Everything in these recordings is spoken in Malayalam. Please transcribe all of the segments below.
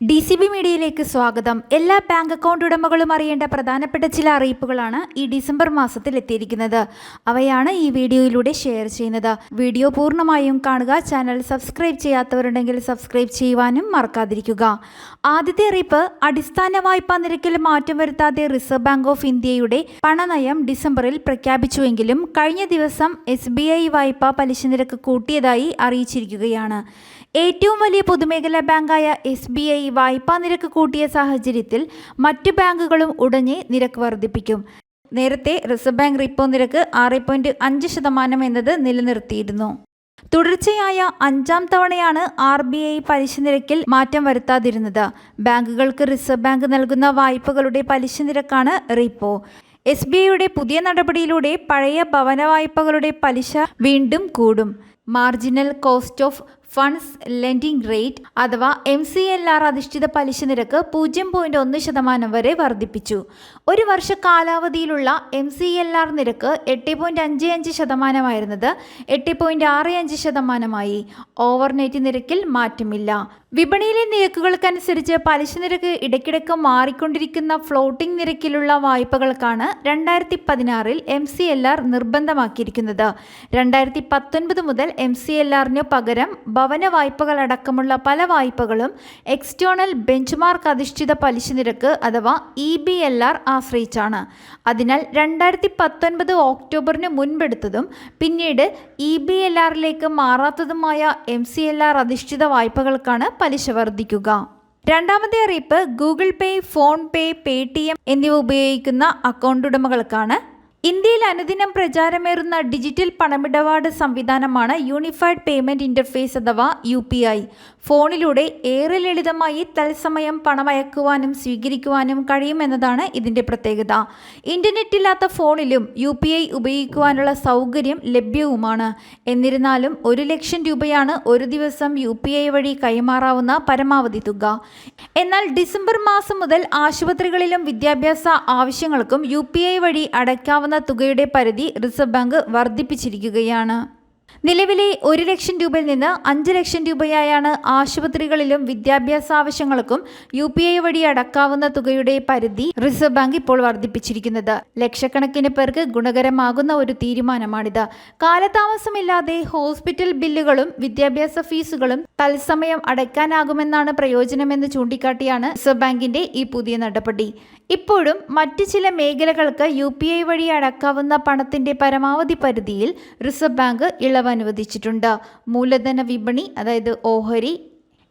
ഡി സി ബി മീഡിയയിലേക്ക് സ്വാഗതം. എല്ലാ ബാങ്ക് അക്കൗണ്ട് ഉടമകളും അറിയേണ്ട പ്രധാനപ്പെട്ട ചില അറിയിപ്പുകളാണ് ഈ ഡിസംബർ മാസത്തിൽ എത്തിയിരിക്കുന്നത്. അവയാണ് ഈ വീഡിയോയിലൂടെ ഷെയർ ചെയ്യുന്നത്. വീഡിയോ പൂർണമായും കാണുക ചാനൽ സബ്സ്ക്രൈബ് ചെയ്യാത്തവരുണ്ടെങ്കിൽ സബ്സ്ക്രൈബ് ചെയ്യുവാനും മറക്കാതിരിക്കുക. ആദ്യത്തെ അറിയിപ്പ് അടിസ്ഥാന വായ്പാ നിരക്കിൽ മാറ്റം വരുത്താതെ റിസർവ് ബാങ്ക് ഓഫ് ഇന്ത്യയുടെ പണനയം ഡിസംബറിൽ പ്രഖ്യാപിച്ചുവെങ്കിലും കഴിഞ്ഞ ദിവസം എസ് ബി ഐ വായ്പാ പലിശ നിരക്ക് കൂട്ടിയതായി അറിയിച്ചിരിക്കുകയാണ്. ഏറ്റവും വലിയ പൊതുമേഖലാ ബാങ്കായ എസ് ബി ഐ വായ്പാ നിരക്ക് കൂട്ടിയ സാഹചര്യത്തിൽ മറ്റു ബാങ്കുകളും ഉടനെ നിരക്ക് വർദ്ധിപ്പിക്കും. നേരത്തെ റിസർവ് ബാങ്ക് റിപ്പോ നിരക്ക് ആറ് പോയിന്റ് അഞ്ച് ശതമാനം എന്നത് നിലനിർത്തിയിരുന്നു. തുടർച്ചയായ അഞ്ചാം തവണയാണ് ആർ ബി ഐ പലിശ നിരക്കിൽ മാറ്റം വരുത്താതിരുന്നത്. ബാങ്കുകൾക്ക് റിസർവ് ബാങ്ക് നൽകുന്ന വായ്പകളുടെ പലിശ നിരക്കാണ് റിപ്പോ. എസ് ബി ഐയുടെ പുതിയ നടപടിയിലൂടെ പഴയ ഭവന വായ്പകളുടെ പലിശ വീണ്ടും കൂടും. Marginal cost of funds lending rate അഥവാ എം സി എൽ ആർ അധിഷ്ഠിത പലിശ നിരക്ക് പൂജ്യം പോയിന്റ് ഒന്ന് ശതമാനം വരെ വർദ്ധിപ്പിച്ചു. ഒരു വർഷ കാലാവധിയിലുള്ള എം സി എൽ ആർ നിരക്ക് എട്ട് പോയിന്റ് അഞ്ച് അഞ്ച് ശതമാനമായിരുന്നത് എട്ട് പോയിന്റ് ആറ് അഞ്ച് ശതമാനമായി. ഓവർനൈറ്റ് നിരക്കിൽ മാറ്റമില്ല. വിപണിയിലെ നിരക്കുകൾക്കനുസരിച്ച് പലിശ നിരക്ക് ഇടയ്ക്കിടയ്ക്ക് മാറിക്കൊണ്ടിരിക്കുന്ന ഫ്ലോട്ടിംഗ് നിരക്കിലുള്ള വായ്പകൾക്കാണ് രണ്ടായിരത്തി പതിനാറിൽ എം സി എൽ ആർ നിർബന്ധമാക്കിയിരിക്കുന്നത്. രണ്ടായിരത്തി പത്തൊൻപത് മുതൽ എം സി എൽ ആറിന് പകരം ഭവന വായ്പകളടക്കമുള്ള പല വായ്പകളും എക്സ്റ്റേണൽ ബെഞ്ച്മാർക്ക് അധിഷ്ഠിത പലിശ നിരക്ക് അഥവാ ഇ ബി എൽ ആർ ആശ്രയിച്ചാണ്. അതിനാൽ രണ്ടായിരത്തി പത്തൊൻപത് ഒക്ടോബറിന് മുൻപെടുത്തതും പിന്നീട് ഇ ബി എൽ ആറിലേക്ക് മാറാത്തതുമായ എം സി എൽ ആർ അധിഷ്ഠിത വായ്പകൾക്കാണ് പലിശ വർദ്ധിക്കുക. രണ്ടാമത്തെ അറിയിപ്പ് ഗൂഗിൾ പേ ഫോൺ പേ പേ എന്നിവ ഉപയോഗിക്കുന്ന അക്കൗണ്ട് ഉടമകൾക്കാണ് ഇന്ത്യയിൽ അനുദിനം പ്രചാരമേറുന്ന ഡിജിറ്റൽ പണമിടപാട് സംവിധാനമാണ് യൂണിഫൈഡ് പേയ്മെന്റ് ഇന്റർഫേസ് അഥവാ യു ഫോണിലൂടെ ഏറെ ലളിതമായി തത്സമയം പണമയക്കുവാനും സ്വീകരിക്കുവാനും കഴിയുമെന്നതാണ് ഇതിന്റെ പ്രത്യേകത. ഇന്റർനെറ്റ് ഇല്ലാത്ത ഫോണിലും യു പി ഐ ഉപയോഗിക്കുവാനുള്ള സൗകര്യം ലഭ്യവുമാണ്. എന്നിരുന്നാലും ഒരു ലക്ഷം രൂപയാണ് ഒരു ദിവസം യു പി ഐ വഴി കൈമാറാവുന്ന പരമാവധി തുക. എന്നാൽ ഡിസംബർ മാസം മുതൽ ആശുപത്രികളിലും വിദ്യാഭ്യാസ ആവശ്യങ്ങൾക്കും യു പി ഐ വഴി അടയ്ക്കാവുന്ന തുകയുടെ പരിധി റിസർവ് ബാങ്ക് വർദ്ധിപ്പിച്ചിരിക്കുകയാണ്. നിലവിലെ ഒരു ലക്ഷം രൂപയിൽ നിന്ന് അഞ്ച് ലക്ഷം രൂപയായാണ് ആശുപത്രികളിലും വിദ്യാഭ്യാസ ആവശ്യങ്ങൾക്കും യു പി ഐ വഴി അടക്കാവുന്ന തുകയുടെ പരിധി റിസർവ് ബാങ്ക് ഇപ്പോൾ വർദ്ധിപ്പിച്ചിരിക്കുന്നത്. ലക്ഷക്കണക്കിന് പേർക്ക് ഗുണകരമാകുന്ന ഒരു തീരുമാനമാണിത്. കാലതാമസമില്ലാതെ ഹോസ്പിറ്റൽ ബില്ലുകളും വിദ്യാഭ്യാസ ഫീസുകളും തത്സമയം അടയ്ക്കാനാകുമെന്നാണ് പ്രയോജനമെന്ന് ചൂണ്ടിക്കാട്ടിയാണ് റിസർവ് ബാങ്കിന്റെ ഈ പുതിയ നടപടി. ഇപ്പോഴും മറ്റ് ചില മേഖലകൾക്ക് യു പി ഐ വഴി അടക്കാവുന്ന പണത്തിന്റെ പരമാവധി പരിധിയിൽ റിസർവ് ബാങ്ക് ഇളവ് അനുവദിച്ചിട്ടുണ്ട്. മൂലധന വിപണി അതായത് ഓഹരി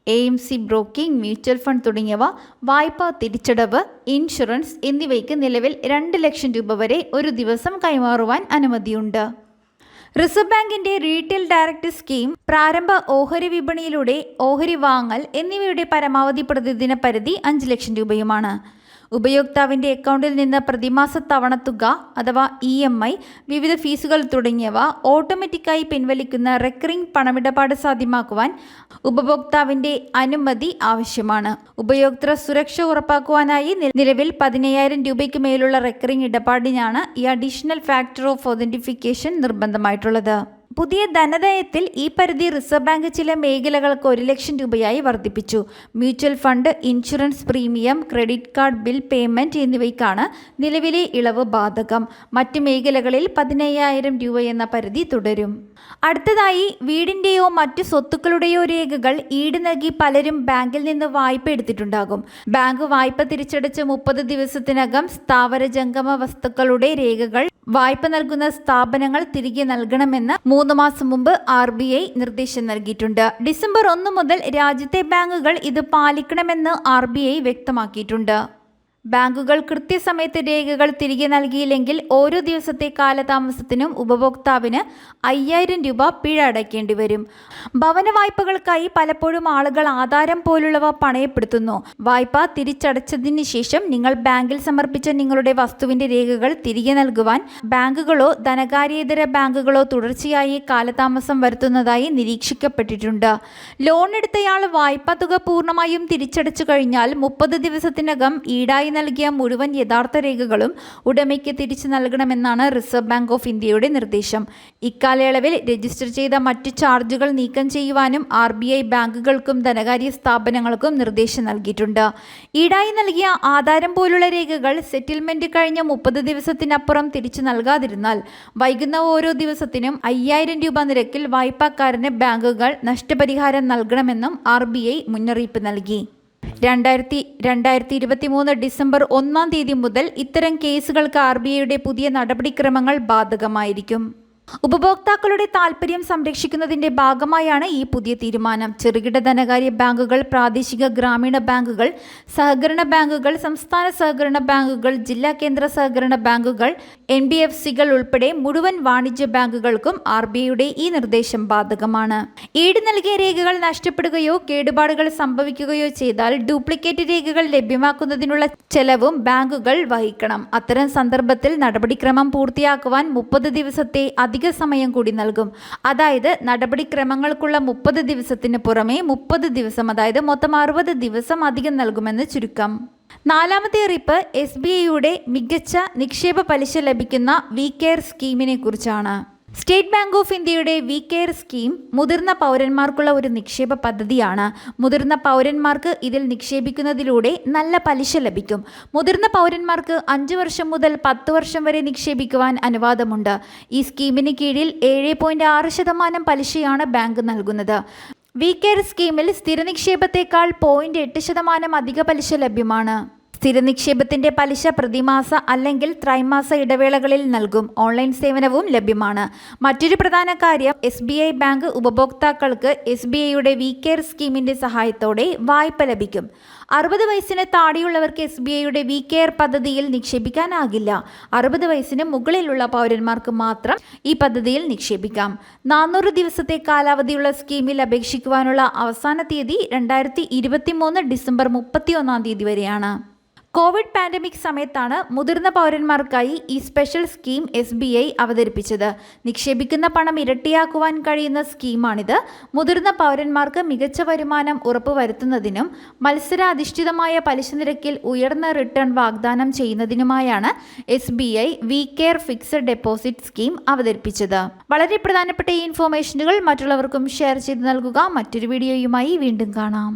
A C broking mutual fund തുടങ്ങിയവ വായ്പാ തിരിച്ചടവ് ഇൻഷുറൻസ് എന്നിവയ്ക്ക് നിലവിൽ രണ്ട് ലക്ഷം രൂപ വരെ ഒരു ദിവസം കൈമാറുവാൻ അനുമതിയുണ്ട്. റിസർവ് ബാങ്കിന്റെ റീറ്റെയിൽ ഡയറക്ട് സ്കീം പ്രാരംഭ ഓഹരി വിപണിയിലൂടെ ഓഹരി വാങ്ങൽ എന്നിവയുടെ പരമാവധി പ്രതിദിന പരിധി അഞ്ച് ലക്ഷം രൂപയുമാണ്. ഉപയോക്താവിന്റെ അക്കൗണ്ടിൽ നിന്ന് പ്രതിമാസ തവണത്തുക അഥവാ ഇ എം ഐ വിവിധ ഫീസുകൾ തുടങ്ങിയവ ഓട്ടോമാറ്റിക്കായി പിൻവലിക്കുന്ന റെക്കറിംഗ് പണമിടപാട് സാധ്യമാക്കുവാൻ ഉപഭോക്താവിന്റെ അനുമതി ആവശ്യമാണ്. ഉപയോക്തൃ സുരക്ഷ ഉറപ്പാക്കുവാനായി നിലവിൽ പതിനയ്യായിരം രൂപയ്ക്ക് മേലുള്ള റെക്കറിംഗ് ഇടപാടിനാണ് ഈ അഡീഷണൽ ഫാക്ടർ ഓഫ് ഒതന്റിഫിക്കേഷൻ നിർബന്ധമായിട്ടുള്ളത്. പുതിയ ധനനയത്തിൽ ഈ പരിധി റിസർവ് ബാങ്ക് ചില മേഖലകൾക്ക് ഒരു ലക്ഷം രൂപയായി വർദ്ധിപ്പിച്ചു. Mutual fund insurance premium credit card bill payment എന്നിവയ്ക്കാണ് നിലവിലെ ഇളവ് ബാധകം. മറ്റ് മേഖലകളിൽ പതിനയ്യായിരം രൂപ എന്ന പരിധി തുടരും. അടുത്തതായി വീടിന്റെയോ മറ്റു സ്വത്തുക്കളുടെയോ രേഖകൾ ഈട് നൽകി പലരും ബാങ്കിൽ നിന്ന് വായ്പ എടുത്തിട്ടുണ്ടാകും. ബാങ്ക് വായ്പ തിരിച്ചടച്ച് മുപ്പത് ദിവസത്തിനകം സ്ഥാവര ജംഗമ വസ്തുക്കളുടെ രേഖകൾ വായ്പ നൽകുന്ന സ്ഥാപനങ്ങൾ തിരികെ നൽകണമെന്ന് മൂന്ന് മാസം മുമ്പ് ആർ ബി ഐ നിർദ്ദേശം നൽകിയിട്ടുണ്ട്. ഡിസംബർ ഒന്ന് മുതൽ രാജ്യത്തെ ബാങ്കുകൾ ഇത് പാലിക്കണമെന്ന് ആർ ബി ഐ വ്യക്തമാക്കിയിട്ടുണ്ട്. ബാങ്കുകൾ കൃത്യസമയത്ത് രേഖകൾ തിരികെ നൽകിയില്ലെങ്കിൽ ഓരോ ദിവസത്തെ കാലതാമസത്തിനും ഉപഭോക്താവിന് അയ്യായിരം രൂപ പിഴ അടയ്ക്കേണ്ടി വരും. ഭവന വായ്പകൾക്കായി പലപ്പോഴും ആളുകൾ ആധാരം പോലുള്ളവ പണയപ്പെടുത്തുന്നു. വായ്പ തിരിച്ചടച്ചതിന് ശേഷം നിങ്ങൾ ബാങ്കിൽ സമർപ്പിച്ച നിങ്ങളുടെ വസ്തുവിന്റെ രേഖകൾ തിരികെ നൽകുവാൻ ബാങ്കുകളോ ധനകാര്യേതര ബാങ്കുകളോ തുടർച്ചയായി കാലതാമസം വരുത്തുന്നതായി നിരീക്ഷിക്കപ്പെട്ടിട്ടുണ്ട്. ലോൺ എടുത്തയാൾ വായ്പ തുക പൂർണമായും തിരിച്ചടച്ചു കഴിഞ്ഞാൽ മുപ്പത് ദിവസത്തിനകം ഈടായി നൽകിയ മുഴുവൻ യഥാർത്ഥ രേഖകളും ഉടമയ്ക്ക് തിരിച്ചു നൽകണമെന്നാണ് റിസർവ് ബാങ്ക് ഓഫ് ഇന്ത്യയുടെ നിർദ്ദേശം. ഇക്കാലയളവിൽ രജിസ്റ്റർ ചെയ്ത മറ്റു ചാർജുകൾ നീക്കം ചെയ്യുവാനും ആർ ബി ഐ ബാങ്കുകൾക്കും ധനകാര്യ സ്ഥാപനങ്ങൾക്കും നിർദ്ദേശം നൽകിയിട്ടുണ്ട്. ഈടായി നൽകിയ ആധാരം പോലുള്ള രേഖകൾ സെറ്റിൽമെന്റ് കഴിഞ്ഞ മുപ്പത് ദിവസത്തിനപ്പുറം തിരിച്ചു നൽകാതിരുന്നാൽ വൈകുന്ന ഓരോ ദിവസത്തിനും അയ്യായിരം രൂപ നിരക്കിൽ വായ്പക്കാരന് ബാങ്കുകൾ നഷ്ടപരിഹാരം നൽകണമെന്നും ആർ മുന്നറിയിപ്പ് നൽകി. രണ്ടായിരത്തി രണ്ടായിരത്തി ഇരുപത്തി മൂന്ന് ഡിസംബർ ഒന്നാം തീയതി മുതൽ ഇത്തരം കേസുകൾക്ക് ആർ ബി ഐയുടെ പുതിയ നടപടിക്രമങ്ങൾ ബാധകമായിരിക്കും. ഉപഭോക്താക്കളുടെ താൽപ്പര്യം സംരക്ഷിക്കുന്നതിന്റെ ഭാഗമായാണ് ഈ പുതിയ തീരുമാനം. ചെറുകിട ധനകാര്യ ബാങ്കുകൾ പ്രാദേശിക ഗ്രാമീണ ബാങ്കുകൾ സഹകരണ ബാങ്കുകൾ സംസ്ഥാന സഹകരണ ബാങ്കുകൾ ജില്ലാ കേന്ദ്ര സഹകരണ ബാങ്കുകൾ എൻ ബി എഫ് സികൾ ഉൾപ്പെടെ മുഴുവൻ വാണിജ്യ ബാങ്കുകൾക്കും ആർ ബി ഐയുടെ ഈ നിർദ്ദേശം ബാധകമാണ്. ഈട് നൽകിയ രേഖകൾ നഷ്ടപ്പെടുകയോ കേടുപാടുകൾ സംഭവിക്കുകയോ ചെയ്താൽ ഡ്യൂപ്ലിക്കേറ്റ് രേഖകൾ ലഭ്യമാക്കുന്നതിനുള്ള ചെലവും ബാങ്കുകൾ വഹിക്കണം. അത്തരം സന്ദർഭത്തിൽ നടപടിക്രമം പൂർത്തിയാക്കുവാൻ മുപ്പത് ദിവസത്തെ സമയം കൂടി നൽകും. അതായത് നടപടിക്രമങ്ങൾക്കുള്ള മുപ്പത് ദിവസത്തിന് പുറമെ മുപ്പത് ദിവസം അതായത് മൊത്തം അറുപത് ദിവസം അധികം നൽകുമെന്ന് ചുരുക്കം. നാലാമത്തെ അറിയിപ്പ് എസ് ബി ഐയുടെ മികച്ച നിക്ഷേപ പലിശ ലഭിക്കുന്ന വി കെയർ സ്കീമിനെ കുറിച്ചാണ്. സ്റ്റേറ്റ് ബാങ്ക് ഓഫ് ഇന്ത്യയുടെ വി കെയർ സ്കീം മുതിർന്ന പൗരന്മാർക്കുള്ള ഒരു നിക്ഷേപ പദ്ധതിയാണ്. മുതിർന്ന പൗരന്മാർക്ക് ഇതിൽ നിക്ഷേപിക്കുന്നതിലൂടെ നല്ല പലിശ ലഭിക്കും. മുതിർന്ന പൗരന്മാർക്ക് അഞ്ച് വർഷം മുതൽ പത്ത് വർഷം വരെ നിക്ഷേപിക്കുവാൻ അനുവാദമുണ്ട്. ഈ സ്കീമിന് കീഴിൽ ഏഴ് പോയിന്റ് ആറ് ശതമാനം പലിശയാണ് ബാങ്ക് നൽകുന്നത്. വി കെയർ സ്കീമിൽ സ്ഥിര നിക്ഷേപത്തേക്കാൾ പോയിന്റ് എട്ട് ശതമാനം അധിക പലിശ ലഭ്യമാണ്. സ്ഥിര നിക്ഷേപത്തിന്റെ പലിശ പ്രതിമാസ അല്ലെങ്കിൽ ത്രൈമാസ ഇടവേളകളിൽ നൽകും. ഓൺലൈൻ സേവനവും ലഭ്യമാണ്. മറ്റൊരു പ്രധാന കാര്യം എസ് ബി ഐ ബാങ്ക് ഉപഭോക്താക്കൾക്ക് എസ് ബി ഐയുടെ വി കെയർ സ്കീമിന്റെ സഹായത്തോടെ വായ്പ ലഭിക്കും. അറുപത് വയസ്സിന് താടിയുള്ളവർക്ക് എസ് ബി ഐയുടെ വി കെയർ പദ്ധതിയിൽ നിക്ഷേപിക്കാനാകില്ല. അറുപത് വയസ്സിന് മുകളിലുള്ള പൗരന്മാർക്ക് മാത്രം ഈ പദ്ധതിയിൽ നിക്ഷേപിക്കാം. നാനൂറ് ദിവസത്തെ കാലാവധിയുള്ള സ്കീമിൽ അപേക്ഷിക്കുവാനുള്ള അവസാന തീയതി രണ്ടായിരത്തി ഡിസംബർ മുപ്പത്തി ഒന്നാം തീയതി വരെയാണ്. കോവിഡ് പാൻഡമിക് സമയത്താണ് മുതിർന്ന പൗരന്മാർക്കായി ഈ special scheme S B I അവതരിപ്പിച്ചത്. നിക്ഷേപിക്കുന്ന പണം ഇരട്ടിയാക്കുവാൻ കഴിയുന്ന സ്കീമാണിത്. മുതിർന്ന പൗരന്മാർക്ക് മികച്ച വരുമാനം ഉറപ്പുവരുത്തുന്നതിനും മത്സരാധിഷ്ഠിതമായ പലിശ നിരക്കിൽ ഉയർന്ന റിട്ടേൺ വാഗ്ദാനം ചെയ്യുന്നതിനുമായാണ് S B I we care fixed deposit scheme അവതരിപ്പിച്ചത്. വളരെ പ്രധാനപ്പെട്ട ഈ ഇൻഫോർമേഷനുകൾ മറ്റുള്ളവർക്കും ഷെയർ ചെയ്ത് നൽകുക. മറ്റൊരു വീഡിയോയുമായി വീണ്ടും കാണാം.